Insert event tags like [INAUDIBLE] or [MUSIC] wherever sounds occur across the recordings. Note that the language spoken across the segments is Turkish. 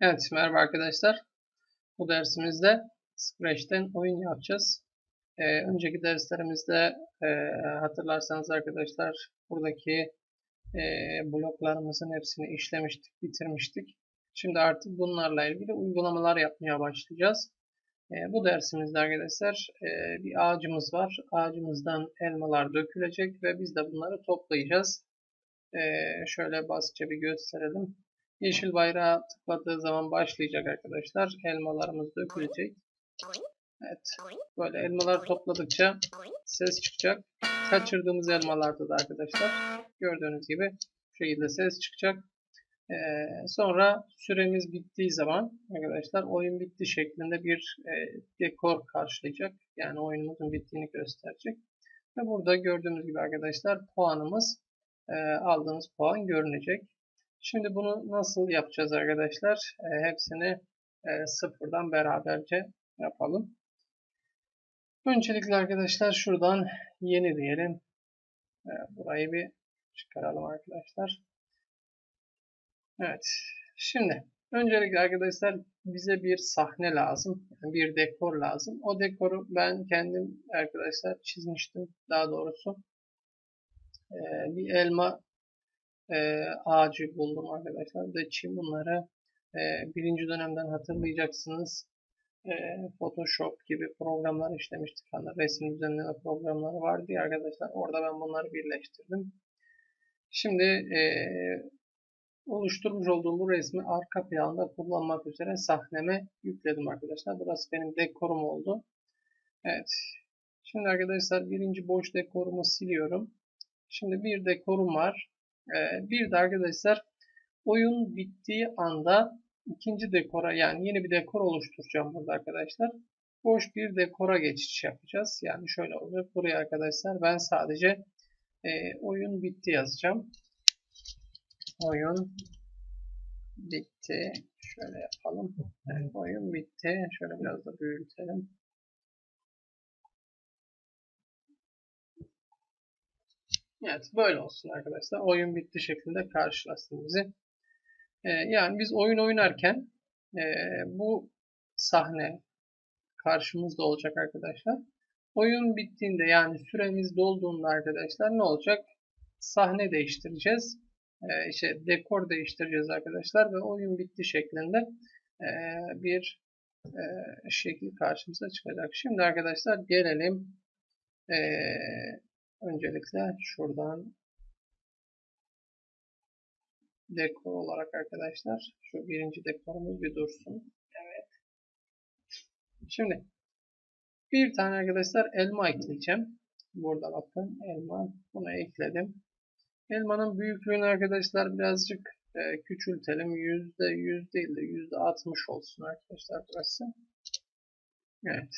Evet, merhaba arkadaşlar. Bu dersimizde Scratch'ten oyun yapacağız. Ee, önceki derslerimizde e, hatırlarsanız arkadaşlar buradaki e, bloklarımızın hepsini işlemiştik, bitirmiştik. Şimdi artık bunlarla ilgili uygulamalar yapmaya başlayacağız. E, bu dersimizde arkadaşlar e, bir ağacımız var. Ağacımızdan elmalar dökülecek ve biz de bunları toplayacağız. E, şöyle basitçe bir gösterelim. Yeşil bayrağı tıkladığı zaman başlayacak arkadaşlar. Elmalarımız dökülecek. Evet. Böyle elmalar topladıkça ses çıkacak. Kaçırdığımız elmalarda da arkadaşlar gördüğünüz gibi bu şekilde ses çıkacak. Ee, sonra süremiz bittiği zaman arkadaşlar oyun bitti şeklinde bir e, dekor karşılayacak. Yani oyunumuzun bittiğini gösterecek. Ve burada gördüğünüz gibi arkadaşlar puanımız e, aldığımız puan görünecek. Şimdi bunu nasıl yapacağız arkadaşlar? E, hepsini e, sıfırdan beraberce yapalım. Öncelikle arkadaşlar şuradan yeni diyelim. E, burayı bir çıkaralım arkadaşlar. Evet. Şimdi öncelikle arkadaşlar bize bir sahne lazım. Bir dekor lazım. O dekoru ben kendim arkadaşlar çizmiştim. Daha doğrusu e, bir elma e, ağacı buldum arkadaşlar. Ve çim bunları e, birinci dönemden hatırlayacaksınız. E, Photoshop gibi programlar işlemiştik. Hani resim düzenleme programları vardı ya arkadaşlar. Orada ben bunları birleştirdim. Şimdi e, oluşturmuş olduğum bu resmi arka planda kullanmak üzere sahneme yükledim arkadaşlar. Burası benim dekorum oldu. Evet. Şimdi arkadaşlar birinci boş dekorumu siliyorum. Şimdi bir dekorum var. Ee, bir de arkadaşlar oyun bittiği anda ikinci dekora yani yeni bir dekor oluşturacağım burada arkadaşlar. Boş bir dekora geçiş yapacağız. Yani şöyle olacak. Buraya arkadaşlar ben sadece e, oyun bitti yazacağım. Oyun bitti. Şöyle yapalım. Evet, oyun bitti. Şöyle biraz da büyütelim. Evet böyle olsun arkadaşlar. Oyun bitti şeklinde karşılasın bizi. Ee, yani biz oyun oynarken e, bu sahne karşımızda olacak arkadaşlar. Oyun bittiğinde yani süremiz dolduğunda arkadaşlar ne olacak? Sahne değiştireceğiz. Ee, işte dekor değiştireceğiz arkadaşlar ve oyun bitti şeklinde e, bir e, şekil karşımıza çıkacak. Şimdi arkadaşlar gelelim e, Öncelikle şuradan dekor olarak arkadaşlar şu birinci dekorumuz bir dursun. Evet. Şimdi bir tane arkadaşlar elma ekleyeceğim. Burada bakın elma. Bunu ekledim. Elmanın büyüklüğünü arkadaşlar birazcık e, küçültelim. Yüzde yüz değil de yüzde altmış olsun arkadaşlar burası. Evet.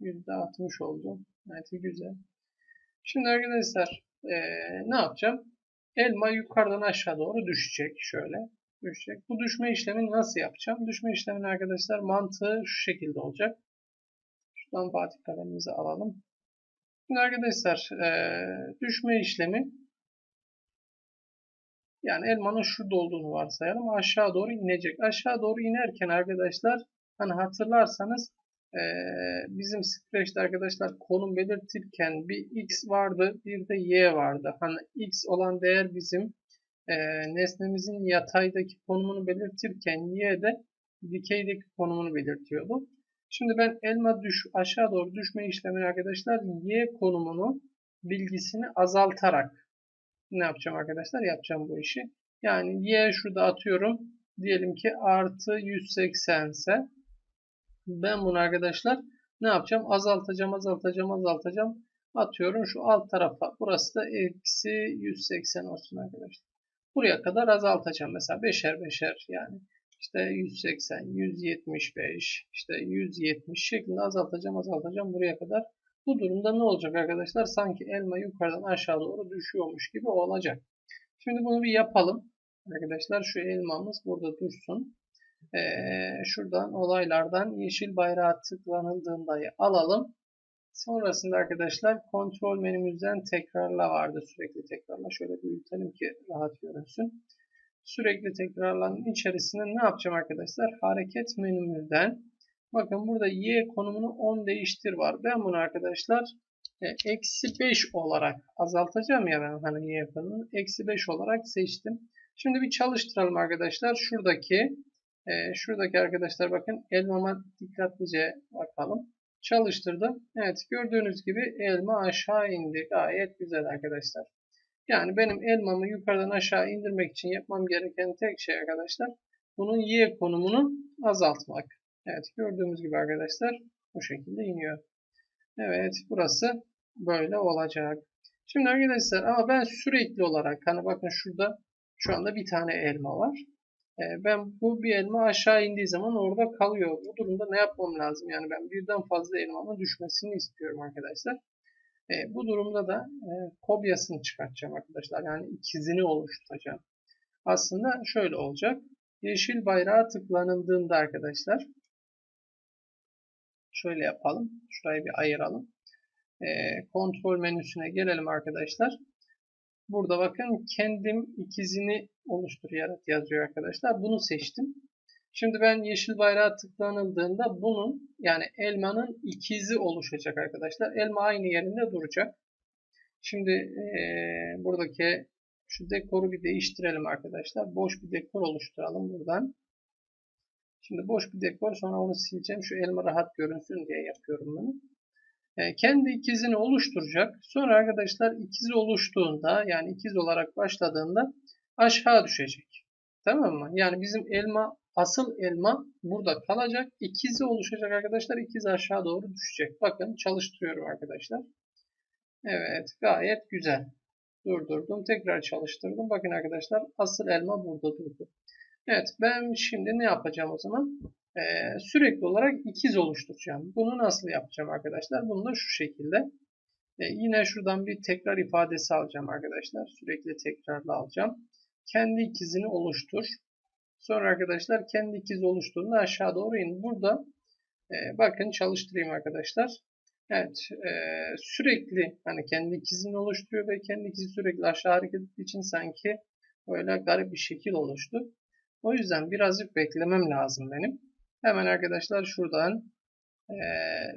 Yüzde altmış oldu. Evet güzel. Şimdi arkadaşlar e, ne yapacağım? Elma yukarıdan aşağı doğru düşecek. Şöyle düşecek. Bu düşme işlemini nasıl yapacağım? Düşme işlemini arkadaşlar mantığı şu şekilde olacak. Şuradan Fatih kalemimizi alalım. Şimdi arkadaşlar e, düşme işlemi yani elmanın şurada olduğunu varsayalım. Aşağı doğru inecek. Aşağı doğru inerken arkadaşlar hani hatırlarsanız ee, bizim Scratch'te arkadaşlar konum belirtirken bir x vardı bir de y vardı. Hani x olan değer bizim e, nesnemizin yataydaki konumunu belirtirken y de dikeydeki konumunu belirtiyordu. Şimdi ben elma düş aşağı doğru düşme işlemini arkadaşlar y konumunu bilgisini azaltarak ne yapacağım arkadaşlar? Yapacağım bu işi. Yani y şurada atıyorum. Diyelim ki artı 180 ise ben bunu arkadaşlar ne yapacağım? Azaltacağım, azaltacağım, azaltacağım. Atıyorum şu alt tarafa. Burası da eksi 180 olsun arkadaşlar. Buraya kadar azaltacağım. Mesela beşer beşer yani. İşte 180, 175, işte 170 şeklinde azaltacağım, azaltacağım buraya kadar. Bu durumda ne olacak arkadaşlar? Sanki elma yukarıdan aşağı doğru düşüyormuş gibi olacak. Şimdi bunu bir yapalım. Arkadaşlar şu elmamız burada dursun e, şuradan olaylardan yeşil bayrağı tıklanıldığında alalım. Sonrasında arkadaşlar kontrol menümüzden tekrarla vardı. Sürekli tekrarla. Şöyle büyütelim ki rahat görünsün. sürekli tekrarlanan içerisinde ne yapacağım arkadaşlar? Hareket menümüzden bakın burada y konumunu 10 değiştir var. Ben bunu arkadaşlar e, eksi 5 olarak azaltacağım ya ben hani y konumunu eksi 5 olarak seçtim. Şimdi bir çalıştıralım arkadaşlar. Şuradaki e, şuradaki arkadaşlar bakın elmama dikkatlice bakalım. Çalıştırdım. Evet gördüğünüz gibi elma aşağı indi. Gayet güzel arkadaşlar. Yani benim elmamı yukarıdan aşağı indirmek için yapmam gereken tek şey arkadaşlar bunun y konumunu azaltmak. Evet gördüğümüz gibi arkadaşlar bu şekilde iniyor. Evet burası böyle olacak. Şimdi arkadaşlar ama ben sürekli olarak hani bakın şurada şu anda bir tane elma var. Ee, ben bu bir elma aşağı indiği zaman orada kalıyor. Bu durumda ne yapmam lazım? Yani ben birden fazla elmamın düşmesini istiyorum arkadaşlar. E, bu durumda da e, kobyasını çıkartacağım arkadaşlar. Yani ikizini oluşturacağım. Aslında şöyle olacak. Yeşil bayrağa tıklanıldığında arkadaşlar şöyle yapalım. Şurayı bir ayıralım. E, kontrol menüsüne gelelim arkadaşlar. Burada bakın kendim ikizini oluştur yarat yazıyor arkadaşlar. Bunu seçtim. Şimdi ben yeşil bayrağa tıklanıldığında bunun yani elmanın ikizi oluşacak arkadaşlar. Elma aynı yerinde duracak. Şimdi e, buradaki şu dekoru bir değiştirelim arkadaşlar. Boş bir dekor oluşturalım buradan. Şimdi boş bir dekor sonra onu sileceğim. Şu elma rahat görünsün diye yapıyorum bunu. E, kendi ikizini oluşturacak. Sonra arkadaşlar ikiz oluştuğunda yani ikiz olarak başladığında aşağı düşecek. Tamam mı? Yani bizim elma asıl elma burada kalacak. İkizi oluşacak arkadaşlar. İkiz aşağı doğru düşecek. Bakın çalıştırıyorum arkadaşlar. Evet gayet güzel. Durdurdum. Tekrar çalıştırdım. Bakın arkadaşlar asıl elma burada durdu. Evet ben şimdi ne yapacağım o zaman? Ee, sürekli olarak ikiz oluşturacağım. Bunu nasıl yapacağım arkadaşlar? Bunu da şu şekilde. Ee, yine şuradan bir tekrar ifadesi alacağım arkadaşlar. Sürekli tekrarla alacağım. Kendi ikizini oluştur. Sonra arkadaşlar kendi ikiz oluştuğunda aşağı doğru in. Burada e, bakın çalıştırayım arkadaşlar. Evet e, sürekli hani kendi ikizini oluşturuyor ve kendi ikizi sürekli aşağı hareket ettiği için sanki böyle garip bir şekil oluştu. O yüzden birazcık beklemem lazım benim. Hemen arkadaşlar şuradan e,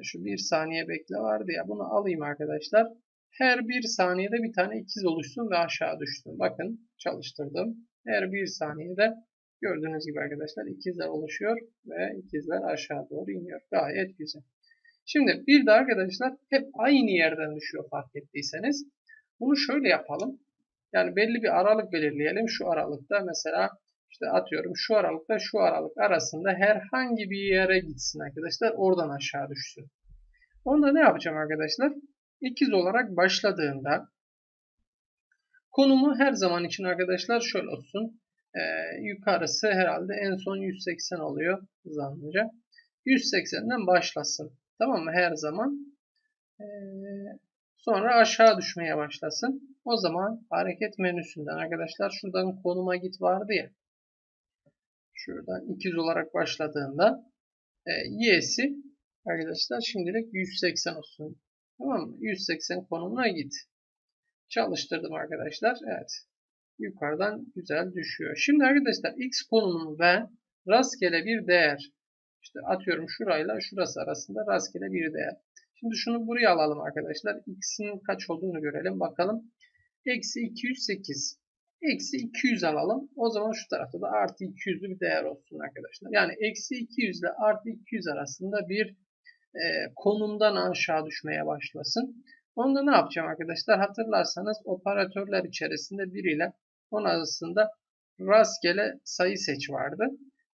şu bir saniye bekle vardı ya bunu alayım arkadaşlar. Her bir saniyede bir tane ikiz oluşsun ve aşağı düşsün. Bakın çalıştırdım. Her bir saniyede Gördüğünüz gibi arkadaşlar ikizler oluşuyor ve ikizler aşağı doğru iniyor. Gayet güzel. Şimdi bir de arkadaşlar hep aynı yerden düşüyor fark ettiyseniz. Bunu şöyle yapalım. Yani belli bir aralık belirleyelim. Şu aralıkta mesela işte atıyorum şu aralıkta şu aralık arasında herhangi bir yere gitsin arkadaşlar. Oradan aşağı düşsün. Onda ne yapacağım arkadaşlar? İkiz olarak başladığında konumu her zaman için arkadaşlar şöyle olsun. Ee, yukarısı herhalde en son 180 oluyor zannınca. 180'den başlasın. Tamam mı? Her zaman. Ee, sonra aşağı düşmeye başlasın. O zaman hareket menüsünden arkadaşlar şuradan konuma git vardı ya. Şuradan 200 olarak başladığında e, y'si arkadaşlar şimdilik 180 olsun. Tamam mı? 180 konumuna git. Çalıştırdım arkadaşlar. Evet yukarıdan güzel düşüyor. Şimdi arkadaşlar x konumunu ve rastgele bir değer işte atıyorum şurayla şurası arasında rastgele bir değer. Şimdi şunu buraya alalım arkadaşlar. x'in kaç olduğunu görelim. Bakalım. Eksi 208. Eksi 200 alalım. O zaman şu tarafta da artı 200'lü bir değer olsun arkadaşlar. Yani eksi 200 ile artı 200 arasında bir e, konumdan aşağı düşmeye başlasın. Onda ne yapacağım arkadaşlar? Hatırlarsanız operatörler içerisinde 1 ile 10 arasında rastgele sayı seç vardı.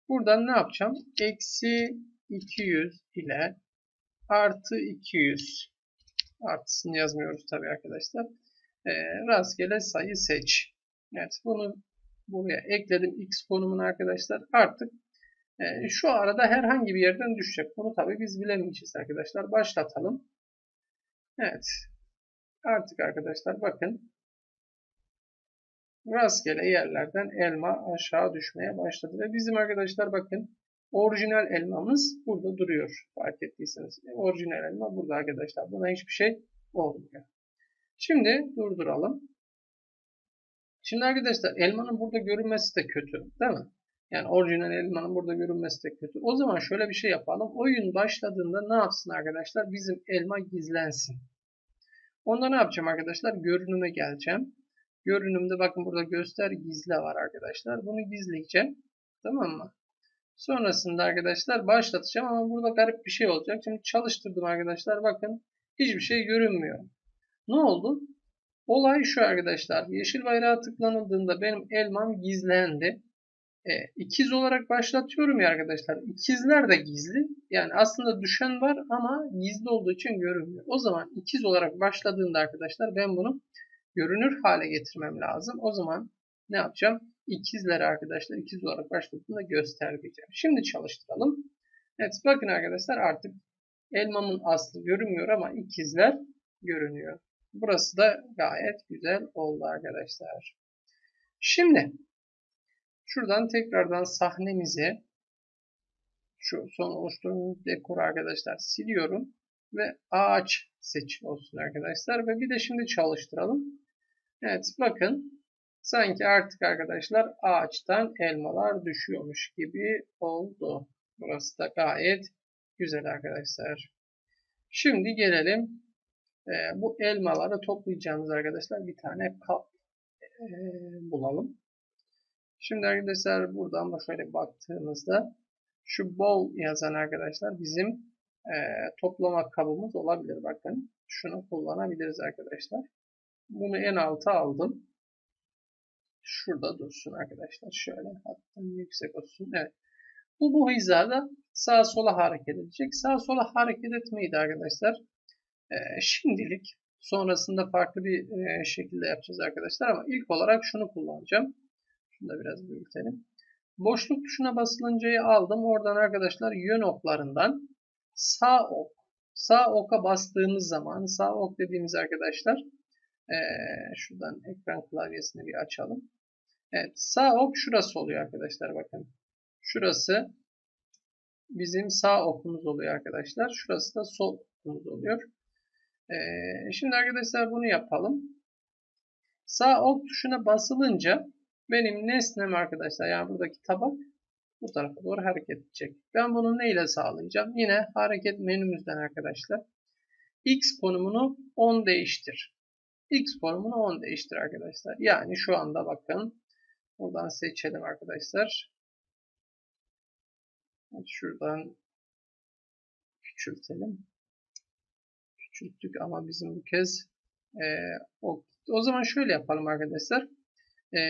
Buradan ne yapacağım? Eksi 200 ile artı 200 artısını yazmıyoruz tabi arkadaşlar. E, rastgele sayı seç. Evet bunu buraya ekledim x konumunu arkadaşlar. Artık e, şu arada herhangi bir yerden düşecek. Bunu tabi biz bilemeyeceğiz arkadaşlar. Başlatalım. Evet. Artık arkadaşlar bakın rastgele yerlerden elma aşağı düşmeye başladı. Ve bizim arkadaşlar bakın orijinal elmamız burada duruyor. Fark ettiyseniz. Orijinal elma burada arkadaşlar. Buna hiçbir şey olmuyor. Şimdi durduralım. Şimdi arkadaşlar elmanın burada görünmesi de kötü değil mi? Yani orijinal elmanın burada görünmesi de kötü. O zaman şöyle bir şey yapalım. Oyun başladığında ne yapsın arkadaşlar? Bizim elma gizlensin. Onda ne yapacağım arkadaşlar? Görünüme geleceğim. Görünümde bakın burada göster gizle var arkadaşlar. Bunu gizleyeceğim. Tamam mı? Sonrasında arkadaşlar başlatacağım ama burada garip bir şey olacak. Şimdi çalıştırdım arkadaşlar. Bakın hiçbir şey görünmüyor. Ne oldu? Olay şu arkadaşlar. Yeşil bayrağa tıklanıldığında benim elmam gizlendi. E, ikiz olarak başlatıyorum ya arkadaşlar. İkizler de gizli. Yani aslında düşen var ama gizli olduğu için görünmüyor. O zaman ikiz olarak başladığında arkadaşlar ben bunu görünür hale getirmem lazım. O zaman ne yapacağım? İkizleri arkadaşlar ikiz olarak başladığında göstermeyeceğim. Şimdi çalıştıralım. Evet bakın arkadaşlar artık elmamın aslı görünmüyor ama ikizler görünüyor. Burası da gayet güzel oldu arkadaşlar. Şimdi şuradan tekrardan sahnemizi şu son oluşturduğumuz dekor arkadaşlar siliyorum ve ağaç seç olsun arkadaşlar ve bir de şimdi çalıştıralım. Evet bakın sanki artık arkadaşlar ağaçtan elmalar düşüyormuş gibi oldu. Burası da gayet güzel arkadaşlar. Şimdi gelelim e, bu elmaları toplayacağımız arkadaşlar bir tane kap e, bulalım. Şimdi arkadaşlar buradan da şöyle baktığımızda şu bol yazan arkadaşlar bizim e, toplama kabımız olabilir. Bakın şunu kullanabiliriz arkadaşlar. Bunu en alta aldım. Şurada dursun arkadaşlar. Şöyle hatta yüksek olsun. Evet. Bu bu hizada sağa sola hareket edecek. Sağa sola hareket etmeyi de arkadaşlar şimdilik sonrasında farklı bir e, şekilde yapacağız arkadaşlar ama ilk olarak şunu kullanacağım. Şunu da biraz büyütelim. Boşluk tuşuna basılıncayı aldım. Oradan arkadaşlar yön oklarından sağ ok. Sağ oka bastığımız zaman sağ ok dediğimiz arkadaşlar ee, şuradan ekran klavyesini bir açalım. Evet sağ ok şurası oluyor arkadaşlar bakın. Şurası bizim sağ okumuz oluyor arkadaşlar. Şurası da sol okumuz oluyor. Ee, şimdi arkadaşlar bunu yapalım. Sağ ok tuşuna basılınca benim nesnem arkadaşlar yani buradaki tabak bu tarafa doğru hareket edecek. Ben bunu neyle sağlayacağım? Yine hareket menümüzden arkadaşlar. X konumunu 10 değiştir. X konumunu 10 değiştir arkadaşlar. Yani şu anda bakın. Buradan seçelim arkadaşlar. Şuradan küçültelim. Küçülttük ama bizim bu kez e, o, o zaman şöyle yapalım arkadaşlar. E,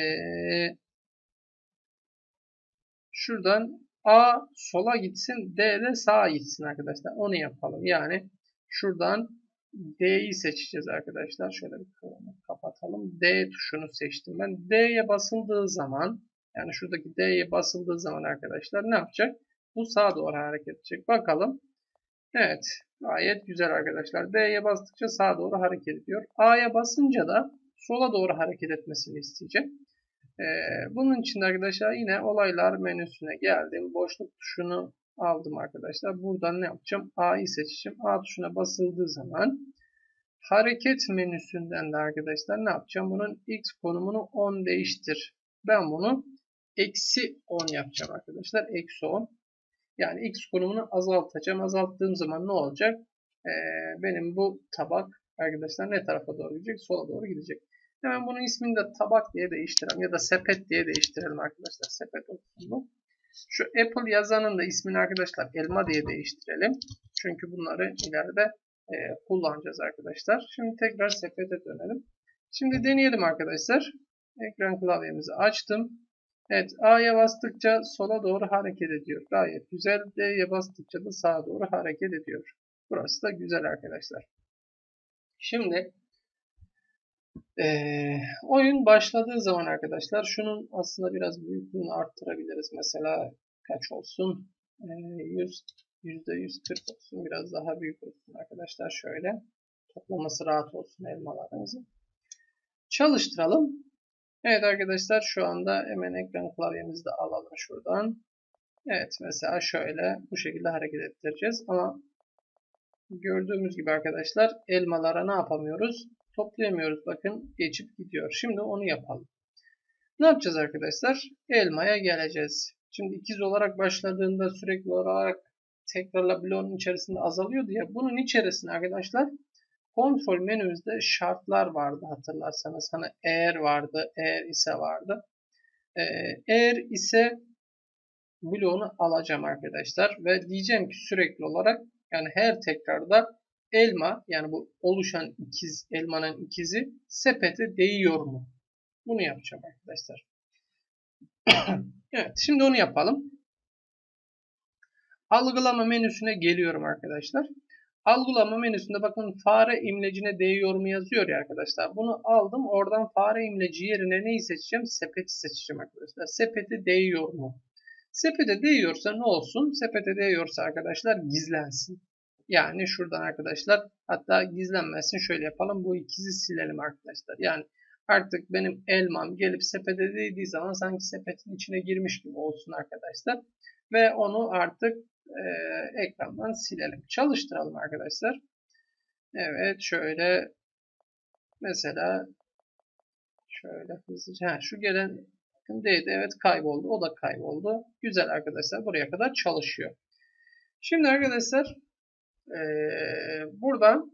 şuradan A sola gitsin, D de sağa gitsin arkadaşlar. Onu yapalım. Yani şuradan D'yi seçeceğiz arkadaşlar. Şöyle bir kapatalım. D tuşunu seçtim ben. D'ye basıldığı zaman yani şuradaki D'ye basıldığı zaman arkadaşlar ne yapacak? Bu sağa doğru hareket edecek. Bakalım. Evet. Gayet güzel arkadaşlar. D'ye bastıkça sağa doğru hareket ediyor. A'ya basınca da sola doğru hareket etmesini isteyecek. Ee, bunun için arkadaşlar yine olaylar menüsüne geldim. Boşluk tuşunu aldım arkadaşlar. Buradan ne yapacağım? A'yı seçeceğim. A tuşuna basıldığı zaman hareket menüsünden de arkadaşlar ne yapacağım? Bunun X konumunu 10 değiştir. Ben bunu eksi 10 yapacağım arkadaşlar. Eksi 10. Yani X konumunu azaltacağım. Azalttığım zaman ne olacak? Ee, benim bu tabak arkadaşlar ne tarafa doğru gidecek? Sola doğru gidecek. Hemen bunun ismini de tabak diye değiştirelim ya da sepet diye değiştirelim arkadaşlar. Sepet olsun bu. Şu Apple yazanın da ismini arkadaşlar elma diye değiştirelim. Çünkü bunları ileride e, kullanacağız arkadaşlar. Şimdi tekrar sepete dönelim. Şimdi deneyelim arkadaşlar. Ekran klavyemizi açtım. Evet A'ya bastıkça sola doğru hareket ediyor. Gayet güzel. D'ye bastıkça da sağa doğru hareket ediyor. Burası da güzel arkadaşlar. Şimdi ee, oyun başladığı zaman arkadaşlar şunun aslında biraz büyüklüğünü arttırabiliriz. Mesela kaç olsun? Ee, 100 %140 olsun. Biraz daha büyük olsun arkadaşlar. Şöyle toplaması rahat olsun elmalarınızı. Çalıştıralım. Evet arkadaşlar şu anda hemen ekran klavyemizi de alalım şuradan. Evet mesela şöyle bu şekilde hareket ettireceğiz. Ama gördüğümüz gibi arkadaşlar elmalara ne yapamıyoruz? toplayamıyoruz. Bakın geçip gidiyor. Şimdi onu yapalım. Ne yapacağız arkadaşlar? Elmaya geleceğiz. Şimdi ikiz olarak başladığında sürekli olarak tekrarla bloğun içerisinde azalıyordu ya. Bunun içerisinde arkadaşlar kontrol menümüzde şartlar vardı hatırlarsanız. Hani eğer vardı, eğer ise vardı. Ee, eğer ise bloğunu alacağım arkadaşlar ve diyeceğim ki sürekli olarak yani her tekrarda elma yani bu oluşan ikiz elmanın ikizi sepete değiyor mu? Bunu yapacağım arkadaşlar. [COUGHS] evet şimdi onu yapalım. Algılama menüsüne geliyorum arkadaşlar. Algılama menüsünde bakın fare imlecine değiyor mu yazıyor ya arkadaşlar. Bunu aldım. Oradan fare imleci yerine neyi seçeceğim? Sepeti seçeceğim arkadaşlar. Sepeti değiyor mu? Sepete değiyorsa ne olsun? Sepete değiyorsa arkadaşlar gizlensin. Yani şuradan arkadaşlar hatta gizlenmesin şöyle yapalım. Bu ikizi silelim arkadaşlar. Yani artık benim elmam gelip sepete değdiği zaman sanki sepetin içine girmiş gibi olsun arkadaşlar. Ve onu artık e, ekrandan silelim. Çalıştıralım arkadaşlar. Evet şöyle mesela şöyle hızlıca ha, şu gelen değdi evet kayboldu. O da kayboldu. Güzel arkadaşlar buraya kadar çalışıyor. Şimdi arkadaşlar e, buradan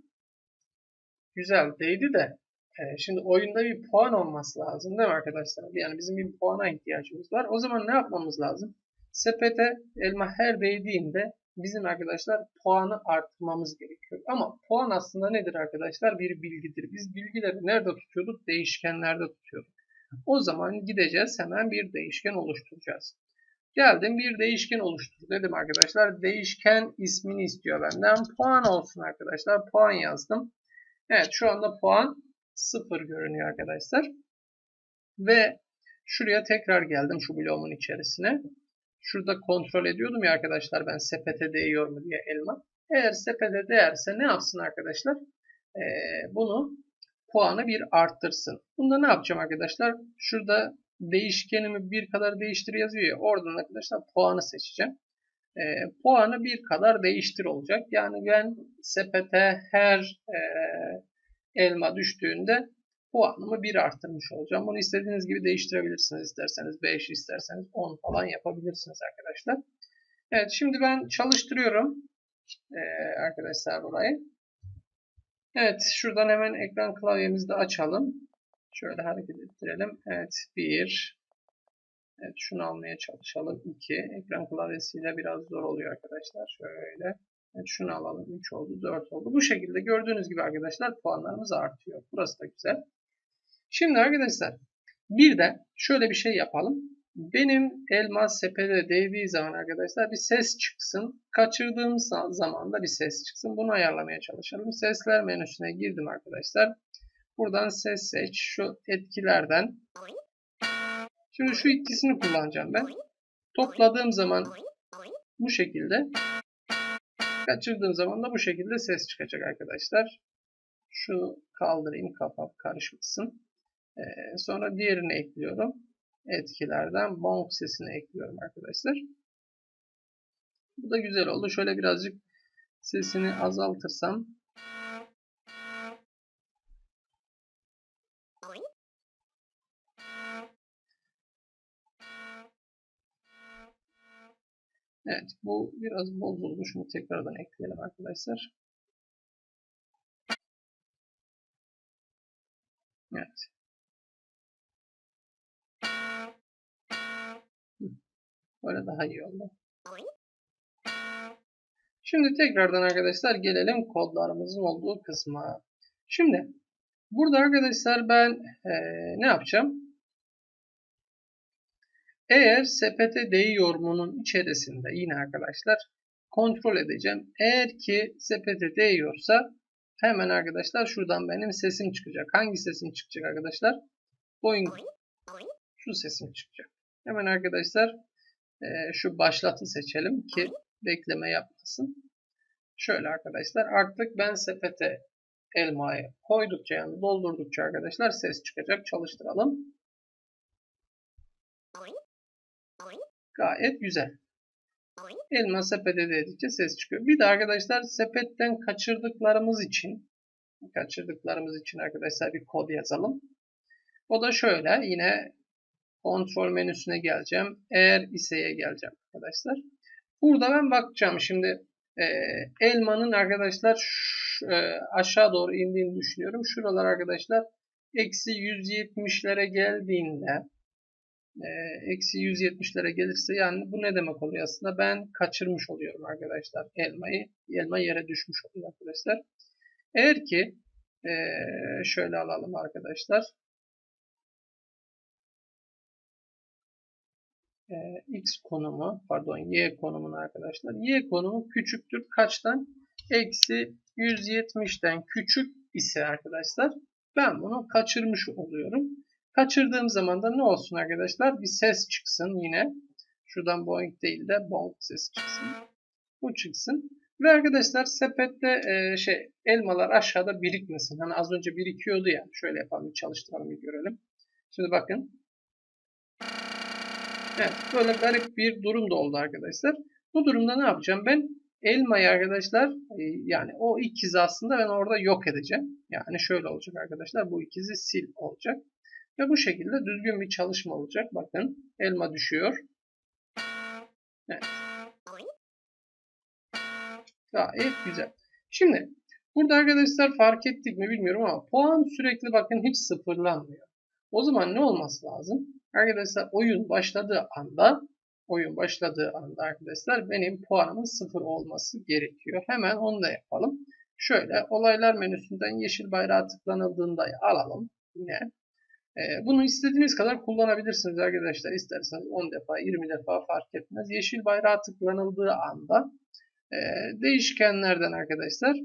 güzel değdi de e, şimdi oyunda bir puan olması lazım değil mi arkadaşlar? Yani bizim bir puana ihtiyacımız var. O zaman ne yapmamız lazım? Sepete elma her değdiğinde bizim arkadaşlar puanı arttırmamız gerekiyor. Ama puan aslında nedir arkadaşlar? Bir bilgidir. Biz bilgileri nerede tutuyorduk? Değişkenlerde tutuyorduk. O zaman gideceğiz hemen bir değişken oluşturacağız. Geldim bir değişken oluştur dedim arkadaşlar. Değişken ismini istiyor benden. Puan olsun arkadaşlar. Puan yazdım. Evet şu anda puan 0 görünüyor arkadaşlar. Ve şuraya tekrar geldim şu bloğumun içerisine. Şurada kontrol ediyordum ya arkadaşlar ben sepete değiyor mu diye elma. Eğer sepete değerse ne yapsın arkadaşlar? Ee, bunu puanı bir arttırsın. Bunda ne yapacağım arkadaşlar? Şurada değişkenimi bir kadar değiştir yazıyor ya. Oradan arkadaşlar puanı seçeceğim. E, puanı bir kadar değiştir olacak. Yani ben sepete her e, elma düştüğünde puanımı bir arttırmış olacağım. Bunu istediğiniz gibi değiştirebilirsiniz. İsterseniz 5, isterseniz 10 falan yapabilirsiniz arkadaşlar. Evet şimdi ben çalıştırıyorum ee, arkadaşlar burayı. Evet şuradan hemen ekran klavyemizi de açalım. Şöyle hareket ettirelim. Evet 1. Evet şunu almaya çalışalım. 2. Ekran klavyesiyle biraz zor oluyor arkadaşlar. Şöyle. Evet şunu alalım. 3 oldu. 4 oldu. Bu şekilde gördüğünüz gibi arkadaşlar puanlarımız artıyor. Burası da güzel. Şimdi arkadaşlar bir de şöyle bir şey yapalım. Benim elma sepete değdiği zaman arkadaşlar bir ses çıksın. Kaçırdığım zaman da bir ses çıksın. Bunu ayarlamaya çalışalım. Sesler menüsüne girdim arkadaşlar. Buradan ses seç. Şu etkilerden. Şimdi şu ikisini kullanacağım ben. Topladığım zaman bu şekilde. Kaçırdığım zaman da bu şekilde ses çıkacak arkadaşlar. Şu kaldırayım kafa karışmasın. Ee, sonra diğerini ekliyorum. Etkilerden bonk sesini ekliyorum arkadaşlar. Bu da güzel oldu. Şöyle birazcık sesini azaltırsam Evet bu biraz bozuldu. Şunu tekrardan ekleyelim arkadaşlar. Evet. Böyle daha iyi oldu. Şimdi tekrardan arkadaşlar gelelim kodlarımızın olduğu kısma. Şimdi burada arkadaşlar ben e, ne yapacağım? Eğer sepete değiyor munun içerisinde yine arkadaşlar kontrol edeceğim. Eğer ki sepete değiyorsa hemen arkadaşlar şuradan benim sesim çıkacak. Hangi sesim çıkacak arkadaşlar? Boing. Şu sesim çıkacak. Hemen arkadaşlar e, şu başlatı seçelim ki bekleme yapmasın. Şöyle arkadaşlar artık ben sepete elmayı koydukça yani doldurdukça arkadaşlar ses çıkacak. Çalıştıralım. Gayet güzel. Elma sepete dedikçe ses çıkıyor. Bir de arkadaşlar sepetten kaçırdıklarımız için kaçırdıklarımız için arkadaşlar bir kod yazalım. O da şöyle yine Kontrol menüsüne geleceğim. Eğer ise'ye geleceğim arkadaşlar. Burada ben bakacağım şimdi e, elmanın arkadaşlar şu, e, aşağı doğru indiğini düşünüyorum. Şuralar arkadaşlar eksi 170'lere geldiğinde e, eksi 170'lere gelirse yani bu ne demek oluyor aslında ben kaçırmış oluyorum arkadaşlar elmayı elma yere düşmüş oluyor arkadaşlar eğer ki e, şöyle alalım arkadaşlar e, x konumu pardon y konumunu arkadaşlar y konumu küçüktür kaçtan eksi 170'ten küçük ise arkadaşlar ben bunu kaçırmış oluyorum. Kaçırdığım zaman da ne olsun arkadaşlar? Bir ses çıksın yine. Şuradan boing değil de bonk ses çıksın. Bu çıksın. Ve arkadaşlar sepette e, şey elmalar aşağıda birikmesin. Hani az önce birikiyordu ya. Şöyle yapalım çalıştıralım bir görelim. Şimdi bakın. Evet böyle garip bir durum da oldu arkadaşlar. Bu durumda ne yapacağım? Ben elmayı arkadaşlar e, yani o ikizi aslında ben orada yok edeceğim. Yani şöyle olacak arkadaşlar. Bu ikizi sil olacak. Ve bu şekilde düzgün bir çalışma olacak. Bakın elma düşüyor. Evet. Gayet güzel. Şimdi burada arkadaşlar fark ettik mi bilmiyorum ama puan sürekli bakın hiç sıfırlanmıyor. O zaman ne olması lazım? Arkadaşlar oyun başladığı anda oyun başladığı anda arkadaşlar benim puanımın sıfır olması gerekiyor. Hemen onu da yapalım. Şöyle olaylar menüsünden yeşil bayrağı tıklanıldığında alalım. Yine ee, bunu istediğiniz kadar kullanabilirsiniz arkadaşlar. İsterseniz 10 defa 20 defa fark etmez. Yeşil bayrağı tıklanıldığı anda e, değişkenlerden arkadaşlar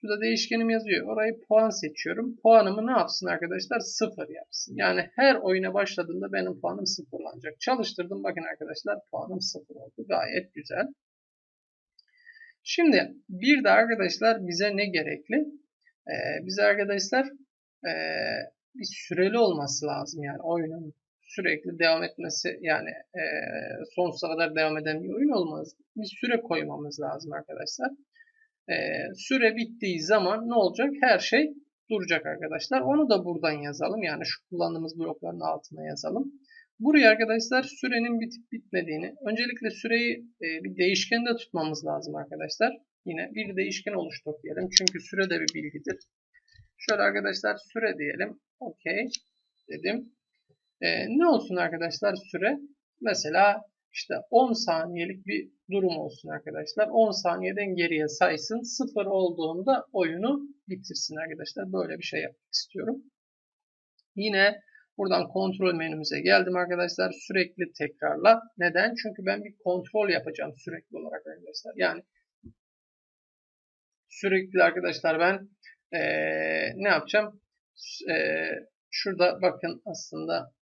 Şurada değişkenim yazıyor. Orayı puan seçiyorum. Puanımı ne yapsın arkadaşlar? Sıfır yapsın. Yani her oyuna başladığında benim puanım sıfırlanacak. Çalıştırdım. Bakın arkadaşlar puanım sıfır oldu. Gayet güzel. Şimdi bir de arkadaşlar bize ne gerekli? Ee, bize arkadaşlar e, bir süreli olması lazım. Yani oyunun sürekli devam etmesi yani e, sonsuza kadar devam eden bir oyun olmaz. Bir süre koymamız lazım arkadaşlar. E, süre bittiği zaman ne olacak? Her şey duracak arkadaşlar. Onu da buradan yazalım. Yani şu kullandığımız blokların altına yazalım. Buraya arkadaşlar sürenin bitip bitmediğini, öncelikle süreyi e, bir değişkende tutmamız lazım arkadaşlar. Yine bir değişken oluştur diyelim. Çünkü süre de bir bilgidir. Şöyle arkadaşlar süre diyelim. Okey dedim. E, ne olsun arkadaşlar süre? Mesela işte 10 saniyelik bir durum olsun arkadaşlar. 10 saniyeden geriye saysın. 0 olduğunda oyunu bitirsin arkadaşlar. Böyle bir şey yapmak istiyorum. Yine buradan kontrol menümüze geldim arkadaşlar. Sürekli tekrarla. Neden? Çünkü ben bir kontrol yapacağım sürekli olarak arkadaşlar. Yani sürekli arkadaşlar ben ee, ne yapacağım? Ee, şurada bakın aslında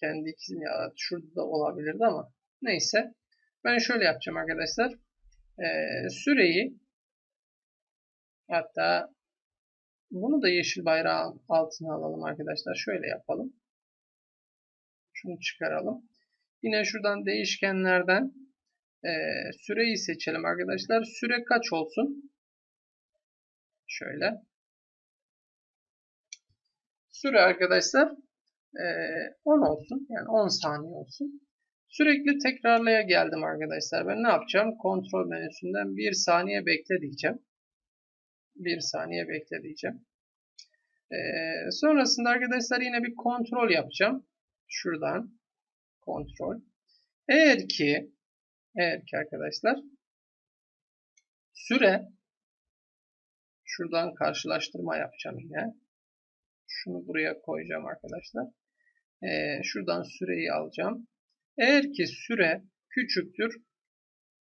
kendi ikisini ya şurada da olabilirdi ama neyse. Ben şöyle yapacağım arkadaşlar. Ee, süreyi hatta bunu da yeşil bayrağın altına alalım arkadaşlar. Şöyle yapalım. Şunu çıkaralım. Yine şuradan değişkenlerden e, süreyi seçelim arkadaşlar. Süre kaç olsun? Şöyle. Süre arkadaşlar e, 10 olsun. Yani 10 saniye olsun. Sürekli tekrarlaya geldim arkadaşlar. Ben ne yapacağım? Kontrol menüsünden 1 saniye bekle diyeceğim. 1 saniye bekle diyeceğim. Ee, sonrasında arkadaşlar yine bir kontrol yapacağım. Şuradan kontrol. Eğer ki eğer ki arkadaşlar süre şuradan karşılaştırma yapacağım yine. Şunu buraya koyacağım arkadaşlar. Ee, şuradan süreyi alacağım. Eğer ki süre küçüktür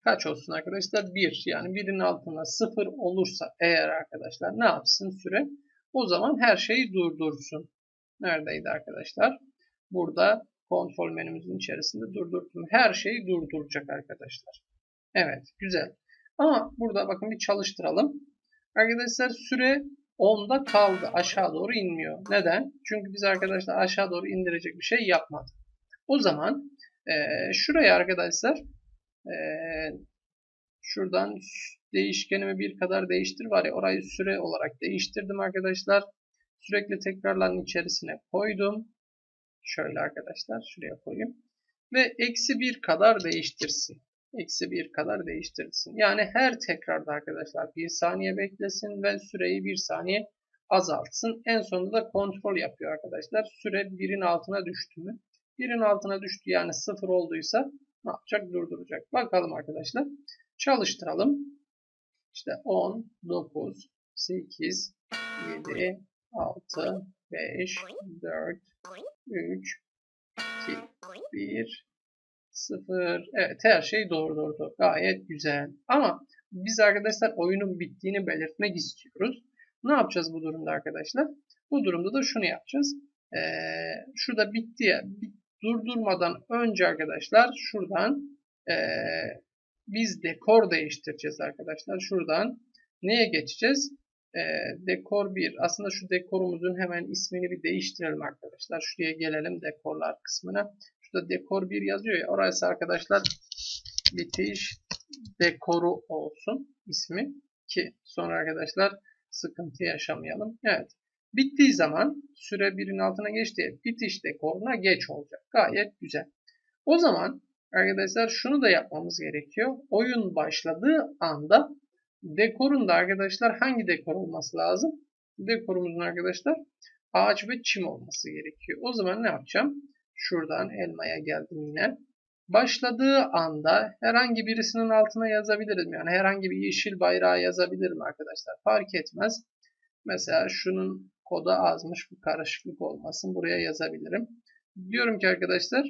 kaç olsun arkadaşlar? 1 yani 1'in altına 0 olursa eğer arkadaşlar ne yapsın süre? O zaman her şeyi durdursun. Neredeydi arkadaşlar? Burada kontrol menümüzün içerisinde durdurdum. Her şeyi durduracak arkadaşlar. Evet güzel. Ama burada bakın bir çalıştıralım. Arkadaşlar süre 10'da kaldı. Aşağı doğru inmiyor. Neden? Çünkü biz arkadaşlar aşağı doğru indirecek bir şey yapmadık. O zaman e, şuraya arkadaşlar e, şuradan değişkenimi bir kadar değiştir var ya orayı süre olarak değiştirdim arkadaşlar. Sürekli tekrarların içerisine koydum. Şöyle arkadaşlar şuraya koyayım. Ve eksi 1 kadar değiştirsin. Eksi 1 kadar değiştirsin. Yani her tekrarda arkadaşlar 1 saniye beklesin ve süreyi 1 saniye azaltsın. En sonunda da kontrol yapıyor arkadaşlar. Süre 1'in altına düştü mü? 1'in altına düştü yani 0 olduysa ne yapacak? Durduracak. Bakalım arkadaşlar. Çalıştıralım. İşte 10, 9, 8, 7, 6, 5, 4, 3, 2, 1, 0. Evet her şey doğru doğru. Gayet güzel. Ama biz arkadaşlar oyunun bittiğini belirtmek istiyoruz. Ne yapacağız bu durumda arkadaşlar? Bu durumda da şunu yapacağız. Ee, şurada bitti ya. Bit, durdurmadan önce arkadaşlar şuradan e, biz dekor değiştireceğiz arkadaşlar. Şuradan neye geçeceğiz? E, dekor 1. Aslında şu dekorumuzun hemen ismini bir değiştirelim arkadaşlar. Şuraya gelelim dekorlar kısmına. Şurada dekor 1 yazıyor ya. Orası arkadaşlar bitiş dekoru olsun ismi. Ki sonra arkadaşlar sıkıntı yaşamayalım. Evet. Bittiği zaman süre birin altına geçti. Bitiş dekoruna geç olacak. Gayet güzel. O zaman arkadaşlar şunu da yapmamız gerekiyor. Oyun başladığı anda dekorun da arkadaşlar hangi dekor olması lazım? Dekorumuzun arkadaşlar ağaç ve çim olması gerekiyor. O zaman ne yapacağım? Şuradan elmaya geldim yine. Başladığı anda herhangi birisinin altına yazabilirim. Yani herhangi bir yeşil bayrağı yazabilirim arkadaşlar. Fark etmez. Mesela şunun koda azmış bu karışıklık olmasın. Buraya yazabilirim. Diyorum ki arkadaşlar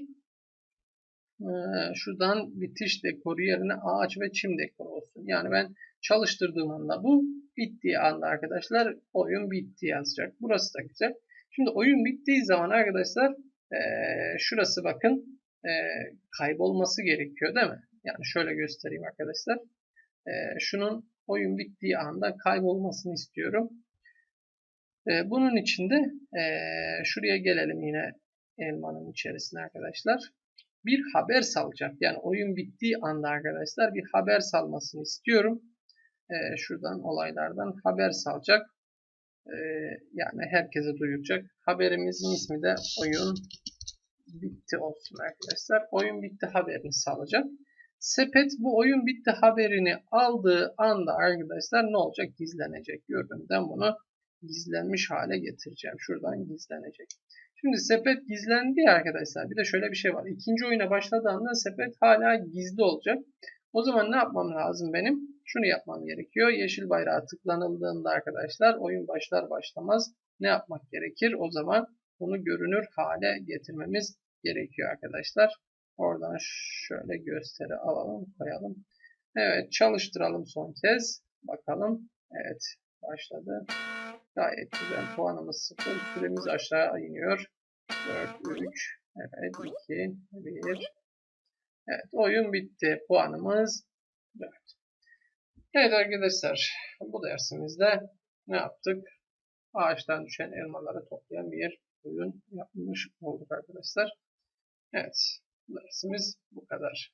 şuradan bitiş dekoru yerine ağaç ve çim dekoru olsun. Yani ben çalıştırdığım anda bu bittiği anda arkadaşlar oyun bitti yazacak. Burası da güzel. Şimdi oyun bittiği zaman arkadaşlar şurası bakın kaybolması gerekiyor değil mi? Yani şöyle göstereyim arkadaşlar. şunun oyun bittiği anda kaybolmasını istiyorum. Bunun için de şuraya gelelim yine elmanın içerisine arkadaşlar bir haber salacak. Yani oyun bittiği anda arkadaşlar bir haber salmasını istiyorum. Ee, şuradan olaylardan haber salacak. Ee, yani herkese duyuracak. Haberimizin ismi de oyun bitti olsun arkadaşlar. Oyun bitti haberini salacak. Sepet bu oyun bitti haberini aldığı anda arkadaşlar ne olacak? Gizlenecek. Gördüm ben bunu gizlenmiş hale getireceğim. Şuradan gizlenecek. Şimdi sepet gizlendi arkadaşlar. Bir de şöyle bir şey var. İkinci oyuna başladığında sepet hala gizli olacak. O zaman ne yapmam lazım benim? Şunu yapmam gerekiyor. Yeşil bayrağı tıklanıldığında arkadaşlar oyun başlar başlamaz ne yapmak gerekir? O zaman bunu görünür hale getirmemiz gerekiyor arkadaşlar. Oradan şöyle gösteri alalım koyalım. Evet çalıştıralım son kez. Bakalım. Evet başladı. Gayet güzel. Puanımız 0. Süremiz aşağı iniyor. 4, 3, evet 2, 1. Evet oyun bitti. Puanımız 4. Evet arkadaşlar bu dersimizde ne yaptık? Ağaçtan düşen elmaları toplayan bir oyun yapmış olduk arkadaşlar. Evet dersimiz bu kadar.